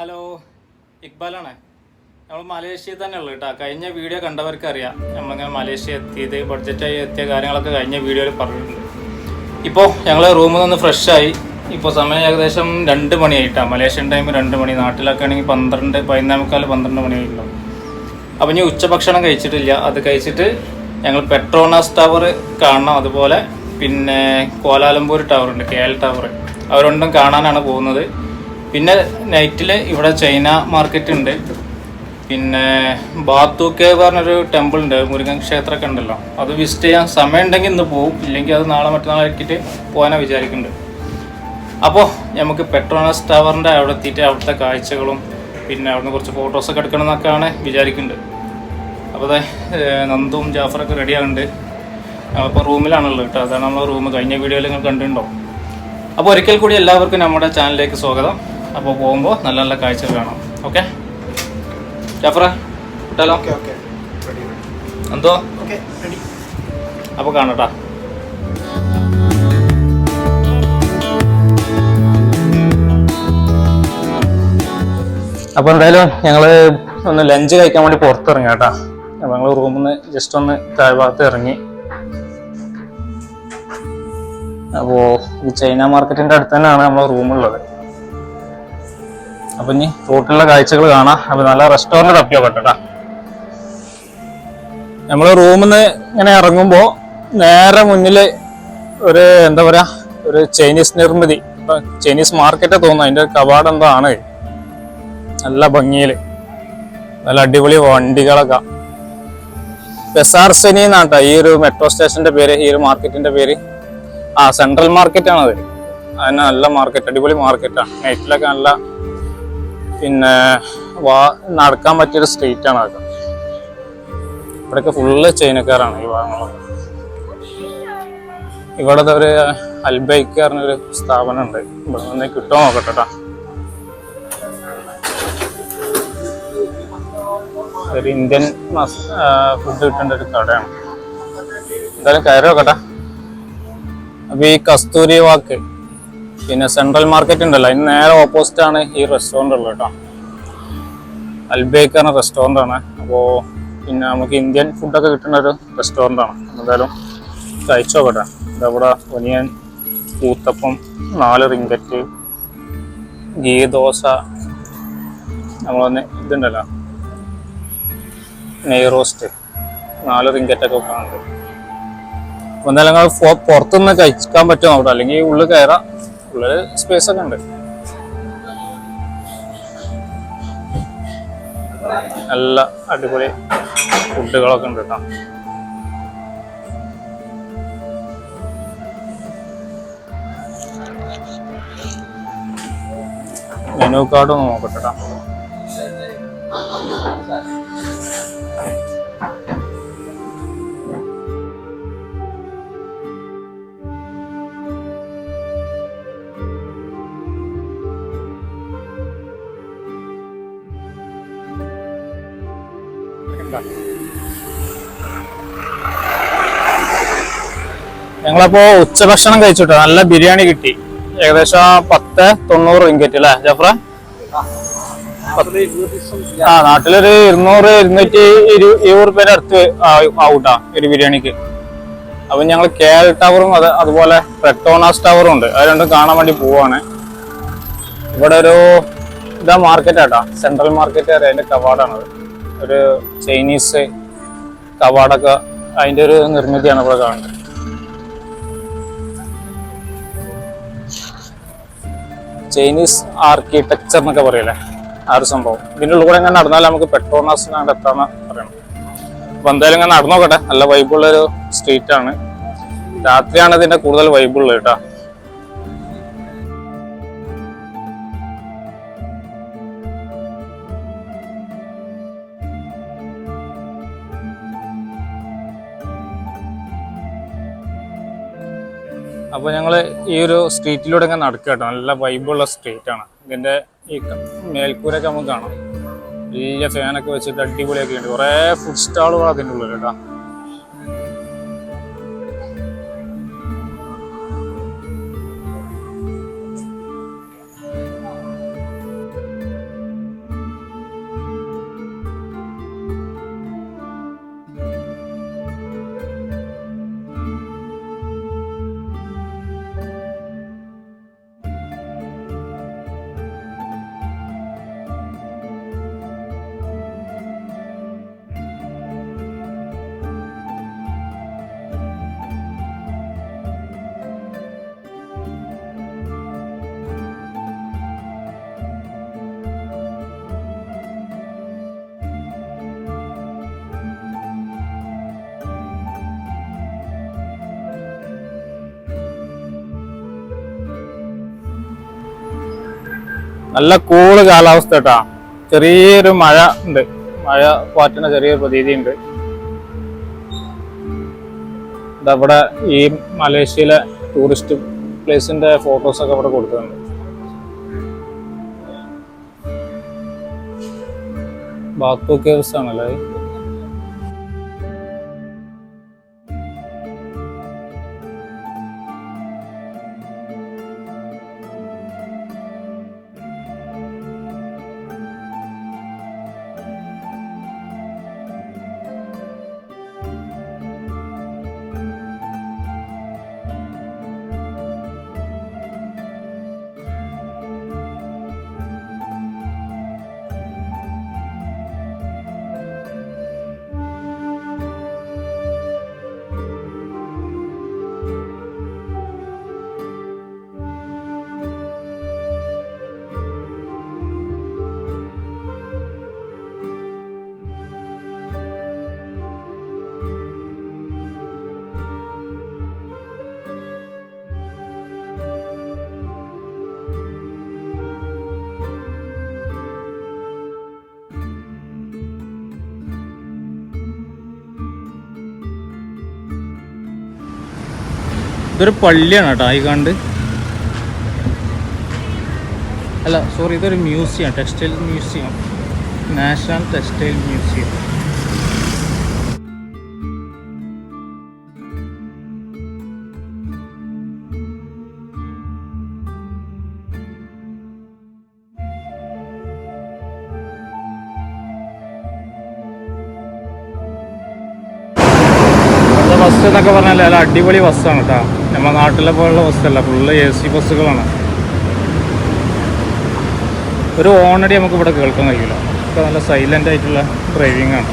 Hello ഇക്ബാലാണ്. നമ്മൾ മലേഷ്യയിൽ തന്നെ ഉള്ളു കേട്ടോ. കഴിഞ്ഞ വീഡിയോ കണ്ടവർക്ക് അറിയാം നമ്മളിങ്ങനെ മലേഷ്യ എത്തിയത് ബഡ്ജറ്റായി എത്തിയ കാര്യങ്ങളൊക്കെ കഴിഞ്ഞ വീഡിയോയിൽ പറഞ്ഞിട്ടുണ്ട്. ഇപ്പോൾ ഞങ്ങൾ റൂമിൽ നിന്ന് ഫ്രഷായി ഇപ്പോൾ സമയം ഏകദേശം രണ്ട് മണിയായിട്ടാണ് മലേഷ്യൻ ടൈം രണ്ട് മണി. നാട്ടിലൊക്കെ ആണെങ്കിൽ പന്ത്രണ്ട് പതിനാമുക്കാൽ പന്ത്രണ്ട് മണിയായിട്ടുണ്ടാവും. അപ്പോൾ ഇനി ഉച്ചഭക്ഷണം കഴിച്ചിട്ടില്ല. അത് കഴിച്ചിട്ട് ഞങ്ങൾ പെട്രോണാസ് ടവർ കാണണം. അതുപോലെ പിന്നെ കോലാലംപൂർ ടവർ ഉണ്ട് കെ എൽ ടവർ അവരുണ്ടും കാണാനാണ് പോകുന്നത്. പിന്നെ നൈറ്റിൽ ഇവിടെ ചൈന മാർക്കറ്റ് ഉണ്ട്. പിന്നെ ബാത്തു കേവ് പറഞ്ഞൊരു ടെമ്പിൾ ഉണ്ട് മുരുകൻ ക്ഷേത്രമൊക്കെ ഉണ്ടല്ലോ. അത് വിസിറ്റ് ചെയ്യാൻ സമയം ഉണ്ടെങ്കിൽ ഇന്ന് പോവും. ഇല്ലെങ്കിൽ അത് നാളെ മറ്റന്നാളാക്കിയിട്ട് പോകാനാണ് വിചാരിക്കുന്നുണ്ട്. അപ്പോൾ നമുക്ക് പെട്രോണസ് ടവറിന്റെ അവിടെ എത്തിയിട്ട് അവിടുത്തെ കാഴ്ചകളും പിന്നെ അവിടുന്ന് കുറച്ച് ഫോട്ടോസൊക്കെ എടുക്കണം എന്നൊക്കെയാണ് വിചാരിക്കുന്നുണ്ട്. അപ്പോൾ അതെ നന്ദും ജാഫറൊക്കെ റെഡി ആകുന്നുണ്ട് അപ്പോൾ റൂമിലാണുള്ളത് കേട്ടോ. അതാണ് നമ്മൾ റൂം കഴിഞ്ഞ വീഡിയോയിൽ നിങ്ങൾ കണ്ടിട്ടുണ്ടോ അപ്പോൾ ഒരിക്കൽ കൂടി എല്ലാവർക്കും നമ്മുടെ ചാനലിലേക്ക് സ്വാഗതം. അപ്പോൾ പോകുമ്പോൾ നല്ല നല്ല കാഴ്ചകൾ കാണാം. ഓക്കെ ജാഫറ വിട്ടാലോ? ഓക്കെ ഓക്കെ റെഡി എന്തോ? അപ്പോൾ കാണട്ടാ. അപ്പോൾ എന്തായാലും ഞങ്ങൾ ഒന്ന് ലഞ്ച് കഴിക്കാൻ വേണ്ടി പുറത്തിറങ്ങി കേട്ടാ. അപ്പോൾ ഞങ്ങൾ റൂമിൽ നിന്ന് ജസ്റ്റ് ഒന്ന് താഴ്ഭാഗത്ത് ഇറങ്ങി. അപ്പോൾ ഈ ചൈന മാർക്കറ്റിന്റെ അടുത്ത് തന്നെയാണ് നമ്മളെ റൂമുള്ളത് അപ്പൊ ഇനി തോട്ടിലുള്ള കാഴ്ചകൾ കാണാം. അപ്പൊ നല്ല റെസ്റ്റോറന്റ് തപ്പി കേട്ടോ നമ്മൾ റൂമിൽ നിന്ന് ഇങ്ങനെ ഇറങ്ങുമ്പോൾ നേരെ മുന്നിൽ ഒരു എന്താ പറയാ ഒരു ചൈനീസ് നിർമ്മിതി. ഇപ്പൊ ചൈനീസ് മാർക്കറ്റ് തോന്നുന്നു അതിന്റെ കവാടം എന്തോ ആണ് നല്ല ഭംഗിയിൽ നല്ല അടിപൊളി വണ്ടികളൊക്കെ. ബസാർസെനി എന്നാട്ടോ ഈ ഒരു മെട്രോ സ്റ്റേഷന്റെ പേര് ഈ ഒരു മാർക്കറ്റിന്റെ പേര്. ആ സെൻട്രൽ മാർക്കറ്റ് ആണത്. അതിന് നല്ല മാർക്കറ്റ് അടിപൊളി മാർക്കറ്റാണ് നൈറ്റിലൊക്കെ നല്ല പിന്നെ വാ നടക്കാൻ പറ്റിയൊരു സ്ട്രീറ്റ് ആണ് അതൊക്കെ ഇവിടെയൊക്കെ ഫുള്ള് ചൈനക്കാരാണ് ഈ ഭാഗങ്ങളൊക്കെ. ഇവിടെ ഒരു അൽബൈക്ക് പറഞ്ഞൊരു സ്ഥാപനം ഉണ്ട് ഇവിടെ നിന്ന് കിട്ടുമോ നോക്കട്ടെ ട്ടാ. ഒരു ഇന്ത്യൻ ഫുഡ് കിട്ടേണ്ട ഒരു കടയാണ്. എന്തായാലും കയറി നോക്കട്ടെ. അപ്പൊ ഈ കസ്തൂരി വാക്ക് പിന്നെ സെൻട്രൽ മാർക്കറ്റ് ഉണ്ടല്ലോ. അതിന് നേരെ ഓപ്പോസിറ്റ് ആണ് ഈ റെസ്റ്റോറന്റ് ഉള്ളത് കേട്ടോ. അൽബേക്ക് എന്ന റെസ്റ്റോറന്റ് ആണ്. അപ്പോൾ പിന്നെ നമുക്ക് ഇന്ത്യൻ ഫുഡൊക്കെ കിട്ടുന്ന ഒരു റെസ്റ്റോറന്റ് ആണ്. എന്തായാലും കഴിച്ചു നോക്കട്ടെ. ഇതവിടെ ഒനിയൻ ഊത്തപ്പം നാല് റിങ്കറ്റ് ഗീ ദോശ നമ്മളൊന്ന് ഇതുണ്ടല്ലോ. നെയ് റോസ്റ്റ് നാല് റിങ്കറ്റൊക്കെ കാണുന്നുണ്ട് അപ്പോൾ എന്തായാലും നിങ്ങൾ പുറത്തുനിന്ന് കഴിക്കാൻ പറ്റുമോ? അവിടെ അല്ലെങ്കിൽ ഉള്ളിൽ കയറാം. ഉള്ളിൽ സ്പേസ് ഒക്കെ ഉണ്ട് നല്ല അടിപൊളി ഫുഡുകളൊക്കെ ഉണ്ട് കേട്ടോ മെനു കാർഡ് ഒന്ന് നോക്കട്ടെ ട്ടാ. ഞങ്ങളപ്പോ ഉച്ചഭക്ഷണം കഴിച്ചിട്ടോ. നല്ല ബിരിയാണി കിട്ടി. ഏകദേശം പത്ത് തൊണ്ണൂറ് റിങ്കറ്റ് അല്ലേ ജഫ്ര? ആ നാട്ടിലൊരു ഇരുന്നൂറ് ഇരുന്നൂറ്റി ഇരു ഇരുപത് റുപ്യയുടെ അടുത്ത് ആവൂട്ടാ ഒരു ബിരിയാണിക്ക്. അപ്പൊ ഞങ്ങൾ കെ എൽ ടവറും അത് അതുപോലെ പെട്ടോണാസ് ടവറും ഉണ്ട്. അത് രണ്ടും കാണാൻ വേണ്ടി പോവാണ്. ഇവിടെ ഒരു ഇതാ മാർക്കറ്റ് ആട്ടാ സെൻട്രൽ മാർക്കറ്റ് വരെ അതിന്റെ കവാടാണത് ഒരു ചൈനീസ് കവാടൊക്കെ അതിന്റെ ഒരു നിർമ്മിതിയാണ് ഇവിടെ കാണുന്നത്. ചൈനീസ് ആർക്കിടെക്ചർ എന്നൊക്കെ പറയില്ലേ? ആ ഒരു സംഭവം. ഇതിന്റെ ഉള്ളിൽ കൂടെ ഇങ്ങനെ നടന്നാൽ നമുക്ക് പെട്രോണാസിന് അങ്ങോട്ട് എത്താന്ന് പറയണം. അപ്പൊ എന്തായാലും ഇങ്ങനെ നടന്നോക്കട്ടെ. നല്ല വൈബുള്ളൊരു സ്ട്രീറ്റ് ആണ്. രാത്രിയാണ് ഇതിന്റെ കൂടുതൽ വൈബുള്ളത് കേട്ടോ. അപ്പൊ ഞങ്ങൾ ഈ ഒരു സ്ട്രീറ്റിലൂടെ ഇങ്ങനെ നടക്കുക കേട്ടോ നല്ല വൈബുള്ള സ്ട്രീറ്റ് ആണ്. ഇതിന്റെ ഈ മേൽക്കൂരൊക്കെ നമുക്ക് കാണാം. വലിയ ഫാനൊക്കെ വെച്ചിട്ട് അടിപൊളിയൊക്കെ ഉണ്ട് കുറെ ഫുഡ് സ്റ്റാളുകൾ അതിന്റെ ഉള്ളിൽ കേട്ടോ നല്ല കൂൾ കാലാവസ്ഥ കേട്ടാ. ചെറിയൊരു മഴ ഉണ്ട്. മഴ പാറ്റുന്ന ചെറിയൊരു പ്രതീതി ഉണ്ട് ഇതവിടെ ഈ മലേഷ്യയിലെ ടൂറിസ്റ്റ് പ്ലേസിന്റെ ഫോട്ടോസ് ഒക്കെ ഇവിടെ കൊടുക്കുന്നുണ്ട് ബാത്തു കേവ്സ് ആണല്ലേ ഇതൊരു പള്ളിയാണ് കേട്ടോ ഈ കണ്ട്. അല്ല സോറി ഇതൊരു museum textile museum national textile museum bus എന്നൊക്കെ പറഞ്ഞാൽ അല്ല അടിപൊളി ബസ്സാണ് കേട്ടോ. നമ്മുടെ നാട്ടിലെ പോലുള്ള ബസ്സല്ല ഫുള്ള് എ സി ബസ്സുകളാണ്. ഒരു ഓണടി നമുക്ക് ഇവിടെ കേൾക്കാൻ കഴിയില്ല. ഒക്കെ നല്ല സൈലന്റ് ആയിട്ടുള്ള ഡ്രൈവിംഗ് ആണ്.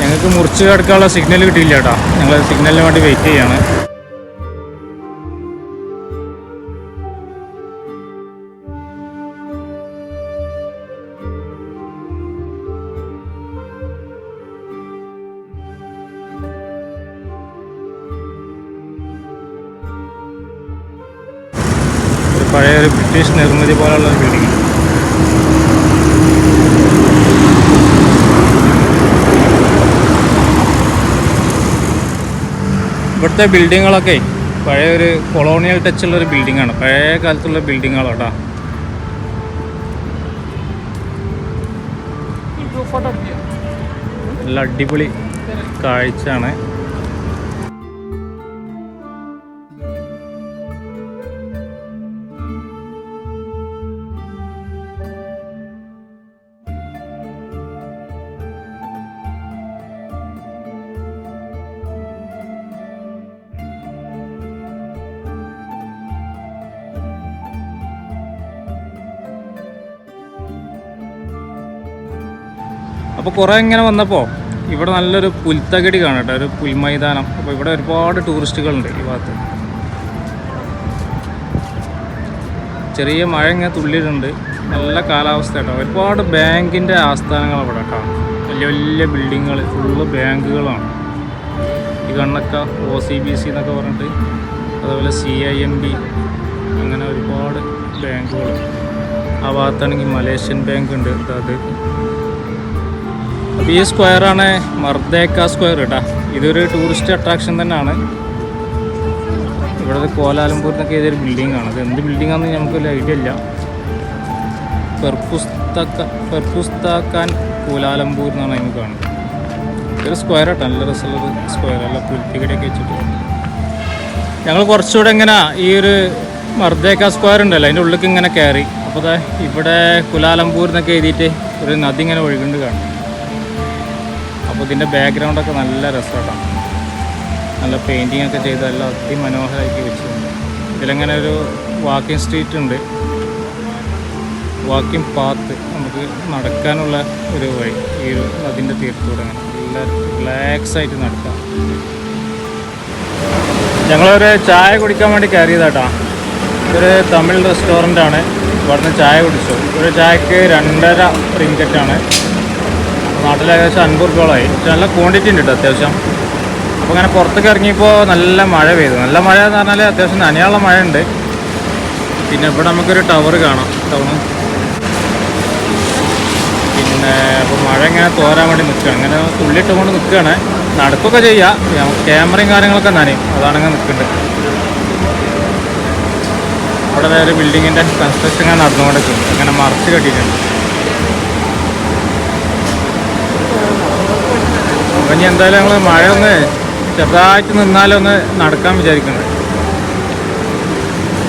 ഞങ്ങൾക്ക് മുറിച്ച് കിടക്കാനുള്ള സിഗ്നൽ കിട്ടിയില്ല കേട്ടോ. ഞങ്ങൾ സിഗ്നലിന് വേണ്ടി വെയിറ്റ് ചെയ്യാണ്. ബ്രിട്ടീഷ് നിർമ്മിതി പോലുള്ള ഒരു ബിൽഡിംഗ് ഇവിടുത്തെ ബിൽഡിങ്ങുകളൊക്കെ പഴയ ഒരു കൊളോണിയൽ ടച്ചുള്ള ഒരു ബിൽഡിംഗ് ആണ്. പഴയ കാലത്തുള്ള ബിൽഡിങ്ങുകളാണ് കേട്ടോ നല്ല അടിപൊളി കാഴ്ചയാണ്. അപ്പോൾ കുറേ ഇങ്ങനെ വന്നപ്പോൾ ഇവിടെ നല്ലൊരു പുൽത്തകടി കാണട്ടെ ഒരു പുൽമൈതാനം. അപ്പോൾ ഇവിടെ ഒരുപാട് ടൂറിസ്റ്റുകളുണ്ട് ഈ ഭാഗത്ത്. ചെറിയ മഴ ഇങ്ങനെ തുള്ളിയിട്ടുണ്ട്. നല്ല കാലാവസ്ഥ കേട്ടോ. ഒരുപാട് ബാങ്കിന്റെ ആസ്ഥാനങ്ങൾ അവിടെ കേട്ടോ. വലിയ വലിയ ബിൽഡിങ്ങുകൾ ഫുള്ള് ബാങ്കുകളാണ്. ഈ കണ്ണക്ക ഒ സി ബി സി എന്നൊക്കെ പറഞ്ഞിട്ട് അതുപോലെ സി ഐ എം ബി അങ്ങനെ ഒരുപാട് ബാങ്കുകൾ ആ ഭാഗത്താണെങ്കിൽ മലേഷ്യൻ ബാങ്ക് ഉണ്ട് അത്. അപ്പോൾ ഈ സ്ക്വയറാണ് മർദ്ദേക്ക സ്ക്വയർ കേട്ടാ ഇതൊരു ടൂറിസ്റ്റ് അട്രാക്ഷൻ തന്നെയാണ്. ഇവിടെ കോലാലംപൂർ എന്നൊക്കെ ഏതൊരു ബിൽഡിംഗ് ആണ്. അത് എന്ത് ബിൽഡിംഗ് ആണെന്ന് നമുക്ക് ഐഡിയ ഇല്ല. പെർപുസ്തക പെർപുസ്തക്കാൻ കോലാലംപൂർ എന്നാണ് അതിന് കാണുന്നത്. ഇതൊരു സ്ക്വയർ ആട്ടോ. നല്ല രസമുള്ളത് സ്ക്വയർ അല്ല പുൽത്തികടിയൊക്കെ വെച്ചിട്ട്. ഞങ്ങൾ കുറച്ചുകൂടെ ഇങ്ങനെ ഈ ഒരു മർദ്ദേക്ക സ്ക്വയർ ഉണ്ടല്ലോ അതിന്റെ ഉള്ളിലേക്ക് ഇങ്ങനെ കയറി. അപ്പോൾ ഇവിടെ കുലാലംപൂർ എന്നൊക്കെ എഴുതിയിട്ട് ഒരു നദി ഇങ്ങനെ ഒഴുകുന്നുണ്ട് കാണും അപ്പോൾ ഇതിന്റെ ബാക്ക്ഗ്രൗണ്ടൊക്കെ നല്ല രസമാണ് നല്ല പെയിന്റിങ് ഒക്കെ ചെയ്ത് നല്ല അതിമനോഹരമാക്കി വെച്ചിട്ടുണ്ട്. ഇതിലങ്ങനെ ഒരു വാക്കിംഗ് സ്ട്രീറ്റ് ഉണ്ട്. വാക്കിംഗ് പാത്ത് നമുക്ക് നടക്കാനുള്ള ഒരു വഴി ഈ ഒരു അതിന്റെ തീരത്തൂടെ അങ്ങനെ നല്ല റിലാക്സ് ആയിട്ട് നടക്കാം. ഞങ്ങളൊരു ചായ കുടിക്കാൻ വേണ്ടി കയറിയതാട്ടാ. ഇതൊരു തമിഴ് റെസ്റ്റോറന്റ് ആണ്. ഇവിടുന്ന് ചായ കുടിച്ചു. ഒരു ചായക്ക് രണ്ടര റിങ്കറ്റാണ് നാട്ടിൽ ഏകദേശം അൻപത് രൂപയോളമായി പക്ഷേ നല്ല ക്വാണ്ടിറ്റി ഉണ്ട് കേട്ടോ അത്യാവശ്യം. അപ്പോൾ അങ്ങനെ പുറത്തേക്ക് ഇറങ്ങിയപ്പോൾ നല്ല മഴ പെയ്തു. നല്ല മഴ എന്ന് പറഞ്ഞാൽ അത്യാവശ്യം നനയാനുള്ള മഴ ഉണ്ട് പിന്നെ ഇവിടെ നമുക്കൊരു ടവർ കാണാം. ടൗണ് പിന്നെ അപ്പോൾ മഴ ഇങ്ങനെ തോരാൻ വേണ്ടി നിൽക്കുകയാണ് അങ്ങനെ തുള്ളിയിട്ട് കൊണ്ട് നിൽക്കുകയാണ് നടക്കുകയൊക്കെ ചെയ്യാം. ക്യാമറയും കാര്യങ്ങളൊക്കെ നനയും. അതാണ് ഇങ്ങനെ നിൽക്കുന്നുണ്ട് അവിടെ വേറെ ബിൽഡിങ്ങിന്റെ കൺസ്ട്രക്ഷൻ ഇങ്ങനെ നടന്നുകൊണ്ടിരിക്കുന്നു. അങ്ങനെ മറച്ച് കെട്ടിയിട്ടുണ്ട്. അപ്പം ഇനി എന്തായാലും ഞങ്ങൾ മഴ ഒന്ന് ചെറുതായിട്ട് നിന്നാലൊന്ന് നടക്കാൻ വിചാരിക്കുന്നത്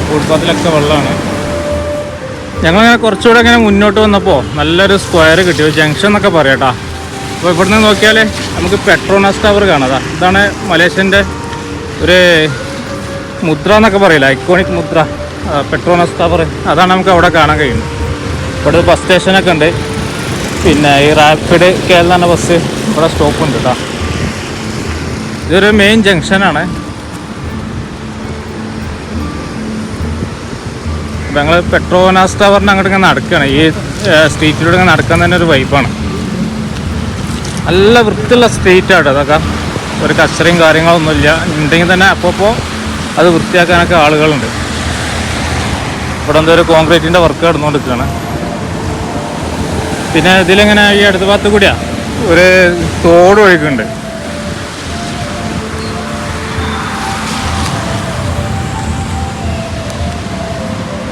ഫുട്പാത്തിലൊക്കെ വെള്ളമാണ്. ഞങ്ങളിങ്ങനെ കുറച്ചുകൂടെ ഇങ്ങനെ മുന്നോട്ട് വന്നപ്പോൾ നല്ലൊരു സ്ക്വയർ കിട്ടി. ഒരു ജംഗ്ഷൻ എന്നൊക്കെ പറയാട്ടാ. അപ്പോൾ ഇവിടുന്ന് നോക്കിയാൽ നമുക്ക് പെട്രോണസ് ടവർ കാണാതാ ഇതാണ് മലേഷ്യന്റെ ഒരു മുദ്ര എന്നൊക്കെ പറയില്ല? ഐക്കോണിക് മുദ്ര. പെട്രോണസ് ടവർ അതാണ് നമുക്ക് അവിടെ കാണാൻ കഴിയുന്നത്. ഇവിടെ ബസ് സ്റ്റേഷനൊക്കെ ഉണ്ട്. പിന്നെ ഈ റാപ്പിഡ് കേരള എന്ന ബസ് ഇവിടെ സ്റ്റോപ്പ് ഉണ്ട് കേട്ടോ ഇതൊരു മെയിൻ ജംഗ്ഷനാണ് ഞങ്ങൾ പെട്രോനാസ് ടവറിന് അങ്ങോട്ട് ഇങ്ങനെ നടക്കുകയാണ് ഈ സ്ട്രീറ്റിലൂടെ ഇങ്ങനെ നടക്കാൻ തന്നെ ഒരു വൈബാണ് നല്ല വൃത്തിയുള്ള സ്ട്രീറ്റാണ് അതൊക്കെ ഒരു കച്ചറയും കാര്യങ്ങളൊന്നുമില്ല ഉണ്ടെങ്കിൽ തന്നെ അപ്പോൾ അത് വൃത്തിയാക്കാനൊക്കെ ആളുകളുണ്ട്. ഇവിടെ എന്തോ ഒരു കോൺക്രീറ്റിന്റെ വർക്ക് നടന്നുകൊണ്ടിരിക്കുകയാണ്. പിന്നെ ഇതിലെങ്ങനെ ഈ അടുത്ത ഭാഗത്ത് കൂടിയാ? ഒരു തോട് ഒഴുക്കുണ്ട്.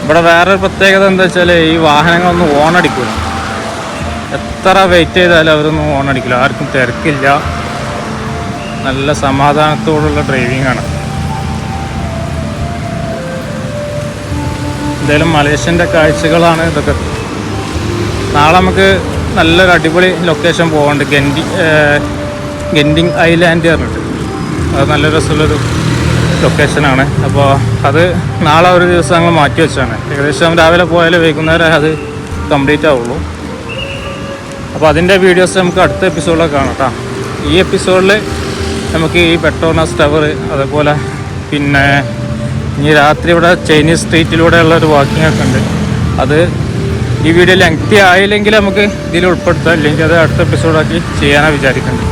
ഇവിടെ വേറൊരു പ്രത്യേകത എന്താ വെച്ചാൽ ഈ വാഹനങ്ങളൊന്നും ഓണടിക്കില്ല എത്ര വെയിറ്റ് ചെയ്താലും അവരൊന്നും ഓണടിക്കില്ല. ആർക്കും തിരക്കില്ല. നല്ല സമാധാനത്തോടുള്ള ഡ്രൈവിംഗ് ആണ്. എന്തായാലും മലേഷ്യന്റെ കാഴ്ചകളാണ് ഇതൊക്കെ. നാളെ നമുക്ക് നല്ലൊരു അടിപൊളി ലൊക്കേഷൻ പോകാണ്ട് ഗെൻഡി ഗെൻഡിങ് ഐലാൻഡ് പറഞ്ഞിട്ട്. അത് നല്ല രസമുള്ളൊരു ലൊക്കേഷനാണ് അപ്പോൾ അത് നാളെ ഒരു ദിവസം ഞങ്ങൾ മാറ്റി വെച്ചാണ്. ഏകദേശം രാവിലെ പോയാലും വൈകുന്നേരം അത് കംപ്ലീറ്റ് ആവുള്ളൂ. അപ്പോൾ അതിന്റെ വീഡിയോസ് നമുക്ക് അടുത്ത എപ്പിസോഡിലൊക്കെ കാണാം കേട്ടോ ഈ എപ്പിസോഡിൽ നമുക്ക് ഈ പെട്രോണസ് ടവർ അതേപോലെ പിന്നെ ഇനി രാത്രി ഇവിടെ ചൈനീസ് സ്ട്രീറ്റിലൂടെയുള്ള ഒരു വാക്കിംഗ് ഒക്കെ ഉണ്ട്. അത് ഈ വീഡിയോ ലെങ്തി ആയില്ലെങ്കിൽ നമുക്ക് ഇതിൽ ഉൾപ്പെടുത്താം. അല്ലെങ്കിൽ അത് അടുത്ത എപ്പിസോഡാക്കി ചെയ്യാനാണ് വിചാരിക്കുന്നത്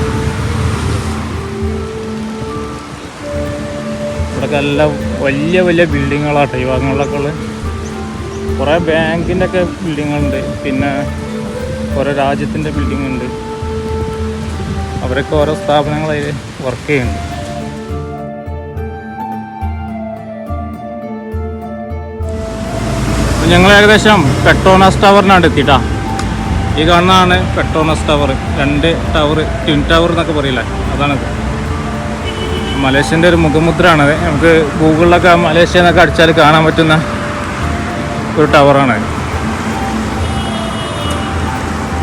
ഇവിടെ നല്ല വലിയ വലിയ ബിൽഡിങ്ങുകളാട്ടോ ഈ ഭാഗങ്ങളിലൊക്കെ ഉള്ളത് കുറേ ബാങ്കിന്റെ ഒക്കെ ബിൽഡിങ്ങുകളുണ്ട് പിന്നെ ഓരോ രാജ്യത്തിന്റെ ബിൽഡിംഗ് ഉണ്ട് അവരൊക്കെ ഓരോ സ്ഥാപനങ്ങളതിൽ വർക്ക് ചെയ്യുന്നുണ്ട്. ഞങ്ങൾ ഏകദേശം പെട്രോണാസ് ടവറിനാണ് എത്തിയിട്ടാ. ഈ കാണുന്നതാണ് പെട്രോണാസ് ടവർ രണ്ട് ടവർ ട്വിൻ ടവർ എന്നൊക്കെ പറയില്ലേ? അതാണത്. മലേഷ്യന്റെ ഒരു മുഖമുദ്രയാണത് നമുക്ക് ഗൂഗിളിലൊക്കെ മലേഷ്യ എന്നൊക്കെ അടിച്ചാൽ കാണാൻ പറ്റുന്ന ഒരു ടവറാണ്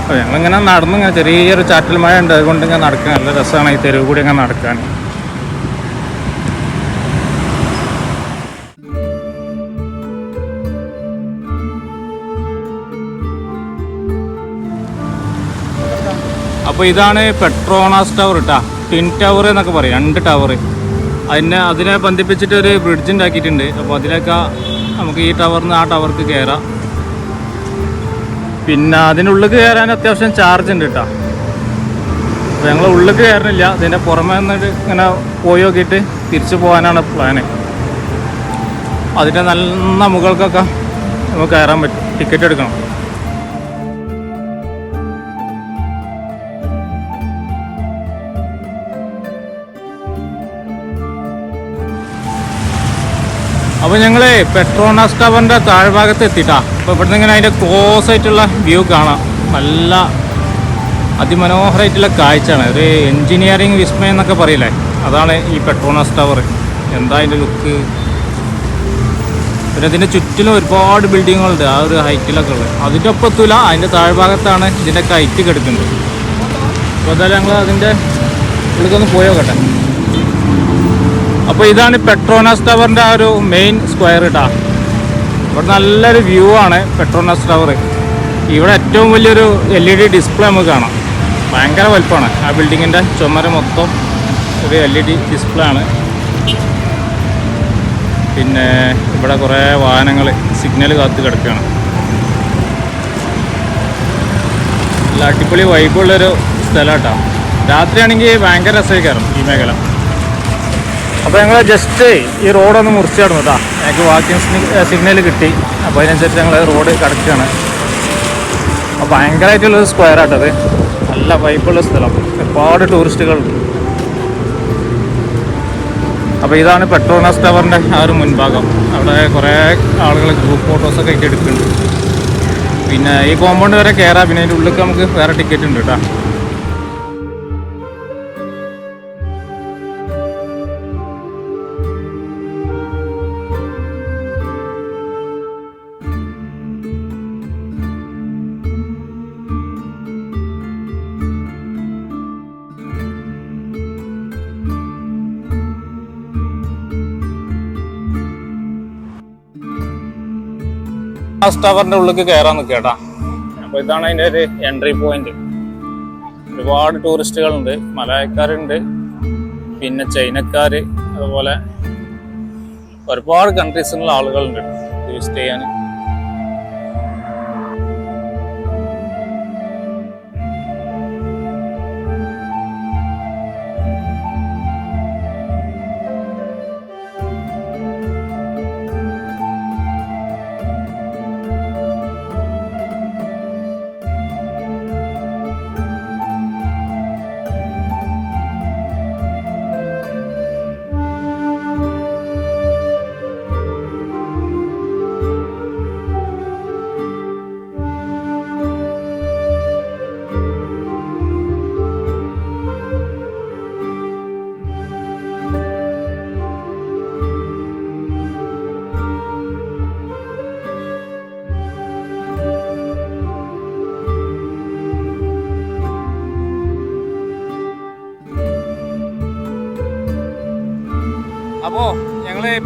അപ്പോൾ ഞങ്ങളിങ്ങനെ നടന്നു ഇങ്ങനെ ചെറിയൊരു ചാറ്റൽ മഴ ഉണ്ട് അതുകൊണ്ട് ഇങ്ങനെ നടക്കാൻ നല്ല രസമാണ് ഈ തെരുവ് കൂടി ഇങ്ങനെ നടക്കാൻ. അപ്പോൾ ഇതാണ് പെട്രോണാസ് ടവർ കേട്ടാ ട്വിൻ ടവർ എന്നൊക്കെ പറയും രണ്ട് ടവർ അതിനെ അതിനെ ബന്ധിപ്പിച്ചിട്ട് ഒരു ബ്രിഡ്ജ് ഉണ്ടാക്കിയിട്ടുണ്ട്. അപ്പോൾ അതിലൊക്കെ നമുക്ക് ഈ ടവറിൽ നിന്ന് ആ ടവർക്ക് കയറാം പിന്നെ അതിനുള്ളിൽ കയറാൻ അത്യാവശ്യം ചാർജ് ഉണ്ട് കേട്ടോ അപ്പോൾ ഞങ്ങൾ ഉള്ളിൽ കയറുന്നില്ല അതിന്റെ പുറമേ നിന്നിട്ട് ഇങ്ങനെ പോയി നോക്കിയിട്ട് തിരിച്ചു പോകാനാണ് പ്ലാന് അതിന്റെ നല്ല മുകൾക്കൊക്കെ നമുക്ക് കയറാൻ പറ്റും. ടിക്കറ്റ് എടുക്കണം. അപ്പോൾ ഞങ്ങൾ പെട്രോണാസ് ടവറിന്റെ താഴ്ഭാഗത്ത് എത്തിയിട്ടാ അപ്പോൾ ഇവിടുന്ന് ഇങ്ങനെ അതിന്റെ ക്ലോസ് ആയിട്ടുള്ള വ്യൂ കാണാം. നല്ല അതിമനോഹരമായിട്ടുള്ള കാഴ്ചയാണ്. ഒരു എൻജിനീയറിങ് വിസ്മയം എന്നൊക്കെ പറയില്ലേ? അതാണ് ഈ പെട്രോണാസ് ടവർ എന്താ അതിന്റെ ലുക്ക് പിന്നെ ഇതിന്റെ ചുറ്റിലും ഒരുപാട് ബിൽഡിങ്ങുകളുണ്ട് ആ ഒരു ഹൈറ്റിലൊക്കെ ഉള്ളത്. അതിന്റെ ഒപ്പം എത്തൂല അതിന്റെ താഴ്ഭാഗത്താണ് ഇതിന്റെ കയറ്റ് കിടക്കുന്നത്. അപ്പോൾ എന്തായാലും ഞങ്ങൾ അതിന്റെ ഉള്ളിലേക്കൊന്ന് പോയി നോക്കട്ടെ. അപ്പോൾ ഇതാണ് പെട്രോണസ് ടവറിന്റെ ആ ഒരു മെയിൻ സ്ക്വയർ ഇട്ടാ ഇവിടെ നല്ലൊരു വ്യൂ ആണ് പെട്രോണസ് ടവർ ഇവിടെ ഏറ്റവും വലിയൊരു എൽ ഇ ഡി ഡിസ്പ്ലേ നമുക്ക് കാണാം. ഭയങ്കര വലുപ്പമാണ്. ആ ബിൽഡിങ്ങിന്റെ ചുമര മൊത്തം ഒരു എൽ ഇ ഡി ഡിസ്പ്ലേ ആണ്. പിന്നെ ഇവിടെ കുറേ വാഹനങ്ങൾ സിഗ്നൽ കാത്ത് കിടക്കുകയാണ് നല്ല അടിപൊളി വൈബുള്ളൊരു സ്ഥലം കേട്ടോ രാത്രിയാണെങ്കിൽ ഭയങ്കര രസമായി കയറും ഈ മേഖല. അപ്പോൾ ഞങ്ങൾ ജസ്റ്റ് ഈ റോഡൊന്ന് മുറിച്ച് കിടന്നു കേട്ടോ ഞങ്ങൾക്ക് വാക്കിംഗ് സിഗ്നൽ കിട്ടി. അപ്പോൾ അതിനനുസരിച്ച് ഞങ്ങൾ റോഡ് കിടക്കുകയാണ് അപ്പോൾ ഭയങ്കരമായിട്ടുള്ളൊരു സ്ക്വയർ ആട്ടത് നല്ല വൈബുള്ള സ്ഥലം. ഒരുപാട് ടൂറിസ്റ്റുകളുണ്ട് അപ്പോൾ ഇതാണ് പെട്രോണസ് ടവറിന്റെ ആ ഒരു മുൻഭാഗം. അവിടെ കുറേ ആളുകൾ ഗ്രൂപ്പ് ഫോട്ടോസൊക്കെ എടുക്കുന്നുണ്ട്. പിന്നെ ഈ കോമ്പൗണ്ട് വരെ കയറാം പിന്നെ അതിന്റെ ഉള്ളിൽ നമുക്ക് വേറെ ടിക്കറ്റ് ഉണ്ട് കേട്ടോ ഗ്ലാസ് ടവറിന്റെ ഉള്ളിൽ കയറാൻ നിൽക്കട്ടാ അപ്പൊ ഇതാണ് അതിന്റെ ഒരു എൻട്രി പോയിന്റ് ഒരുപാട് ടൂറിസ്റ്റുകളുണ്ട് മലയക്കാരുണ്ട് പിന്നെ ചൈനക്കാര് അതുപോലെ ഒരുപാട് കൺട്രീസിലുള്ള ആളുകളുണ്ട്. വിസിറ്റ് ചെയ്യാൻ.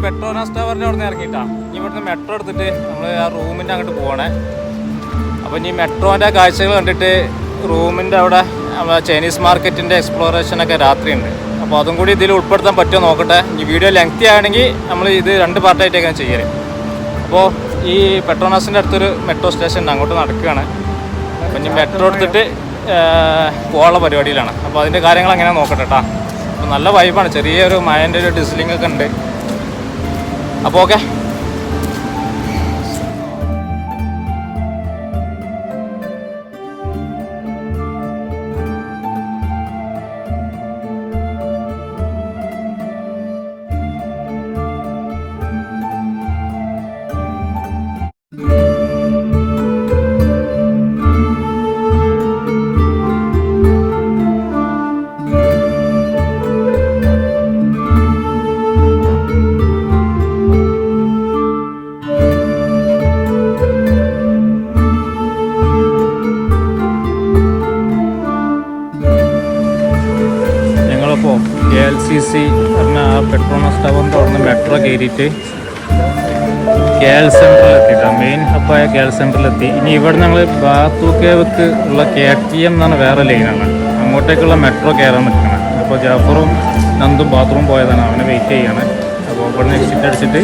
പെട്രോനാസ് ടവറിന്റെ അവിടെ നിന്ന് ഇറങ്ങിയിട്ടാണ് ഇവിടുന്ന് മെട്രോ എടുത്തിട്ട് നമ്മൾ ആ റൂമിന്റെ അങ്ങോട്ട് പോകണേ അപ്പോൾ ഇനി മെട്രോന്റെ കാഴ്ചകൾ കണ്ടിട്ട് റൂമിന്റെ അവിടെ നമ്മളെ ചൈനീസ് മാർക്കറ്റിന്റെ എക്സ്പ്ലോറേഷനൊക്കെ രാത്രിയുണ്ട്. അപ്പോൾ അതും കൂടി ഇതിൽ ഉൾപ്പെടുത്താൻ പറ്റുമോ നോക്കട്ടെ. ഈ വീഡിയോ ലെങ്തി ആണെങ്കിൽ നമ്മൾ ഇത് രണ്ട് പാർട്ടായിട്ടൊക്കെയാണ് ചെയ്യൽ. അപ്പോൾ ഈ പെട്രോനാസിന്റെ അടുത്തൊരു മെട്രോ സ്റ്റേഷൻ അങ്ങോട്ട് നടക്കുകയാണ്. അപ്പം ഇനി മെട്രോ എടുത്തിട്ട് പോകാനുള്ള പരിപാടിയിലാണ്. അപ്പോൾ അതിന്റെ കാര്യങ്ങൾ അങ്ങനെ നോക്കട്ടെ കേട്ടോ നല്ല വൈബാണ് ചെറിയൊരു മഴന്റെ ഒരു ഡിസ്ലിംഗ് ഒക്കെ ഉണ്ട്. അപ്പോൾ ഓക്കെ കയറിയിട്ട് കെ എൽ സെന്ററിൽ എത്തിയിട്ടാണ് മെയിൻ ഹബ്ബായ കെ എൽ ഇനി ഇവിടെ ഞങ്ങൾ കേവക്ക് ഉള്ള കെ ടി എം എന്നാണ് വേറെ ലൈനാണ് അങ്ങോട്ടേക്കുള്ള മെട്രോ കയറാൻ നിൽക്കണം. അപ്പോൾ ജാഫറും നന്ദും ബാത്റൂം പോയതാണ്. അവനെ വെയിറ്റ് ചെയ്യാണ്. അപ്പോൾ ഇവിടുന്ന് എക്സിറ്റ് അടിച്ചിട്ട്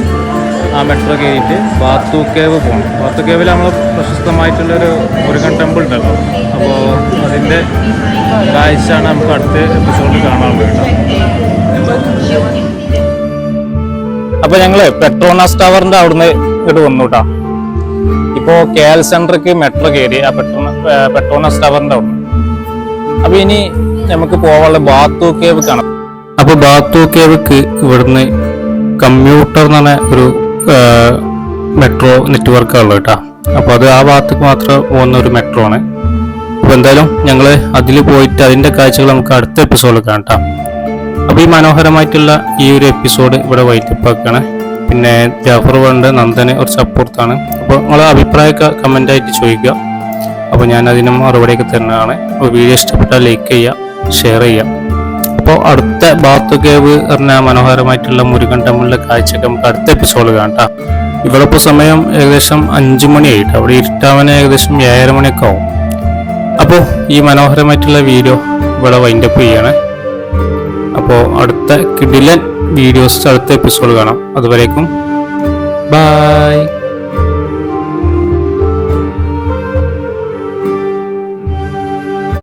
ആ മെട്രോ കയറിയിട്ട് ബാത്തു കേവ് പോകണം ബാത്തു കേവിൽ നമ്മൾ പ്രശസ്തമായിട്ടുള്ളൊരു മുരുകൻ ടെമ്പിൾ ഉണ്ടല്ലോ. അപ്പോൾ അതിന്റെ കാഴ്ചയാണ് നമുക്ക് അടുത്ത എപ്പിസോഡിൽ കാണാനുള്ളത് കേട്ടോ അപ്പോൾ ഞങ്ങൾ പെട്രോണാസ് ടവറിന്റെ അവിടുന്ന് ഇങ്ങോട്ട് വന്നു കേട്ടോ ഇപ്പോ കെ എൽ സെന്ററിക്ക് മെട്രോ കയറി ആ പെട്രോണ പെട്രോണാസ് ടവറിന്റെ അവിടുന്ന്. അപ്പൊ ഇനി നമുക്ക് പോകാനുള്ള ബാത്തു കേവ് കാണാം. അപ്പൊ ബാത്തു കേവ്ക്ക് ഇവിടുന്ന് കമ്പ്യൂട്ടർ എന്ന് പറഞ്ഞ ഒരു മെട്രോ നെറ്റ്വർക്ക് ഉള്ളത് കേട്ടോ അപ്പോൾ അത് ആ ഭാഗത്തേക്ക് മാത്രം പോകുന്ന ഒരു മെട്രോ ആണ്. അപ്പോൾ എന്തായാലും ഞങ്ങൾ അതിൽ പോയിട്ട് അതിന്റെ കാഴ്ചകൾ നമുക്ക് അടുത്ത എപ്പിസോഡിൽ കാണാം അപ്പോൾ ഈ മനോഹരമായിട്ടുള്ള ഈ ഒരു എപ്പിസോഡ് ഇവിടെ വൈറ്റപ്പാക്കാണ് പിന്നെ ജാഫർ വേണ്ട നന്ദന് ഒരു സപ്പോർട്ടാണ് അപ്പോൾ നിങ്ങളെ അഭിപ്രായമൊക്കെ കമന്റായിട്ട് ചോദിക്കുക. അപ്പോൾ ഞാൻ അതിന് മറുപടിയൊക്കെ തരുന്നതാണ്. അപ്പോൾ വീഡിയോ ഇഷ്ടപ്പെട്ടാൽ ലൈക്ക് ചെയ്യുക ഷെയർ ചെയ്യുക. അപ്പോൾ അടുത്ത ബാത്ത് കേവ് പറഞ്ഞ മനോഹരമായിട്ടുള്ള മുരുകൻ ടെമ്പിളിലെ കാഴ്ചയൊക്കെ നമുക്ക് അടുത്ത എപ്പിസോഡ് കാണാം ഇവിടെ ഇപ്പോൾ സമയം ഏകദേശം അഞ്ചു മണിയായിട്ട് അവിടെ ഇരുട്ടാവന ഏകദേശം ഏഴര മണിയൊക്കെ ആവും. അപ്പോൾ ഈ മനോഹരമായിട്ടുള്ള വീഡിയോ ഇവിടെ വൈൻഡപ്പ് ചെയ്യാണ് അപ്പോൾ അടുത്ത കിഡിലൻ വീഡിയോസ് അടുത്ത എപ്പിസോഡ് കാണാം. അതുവരേക്കും ബായ്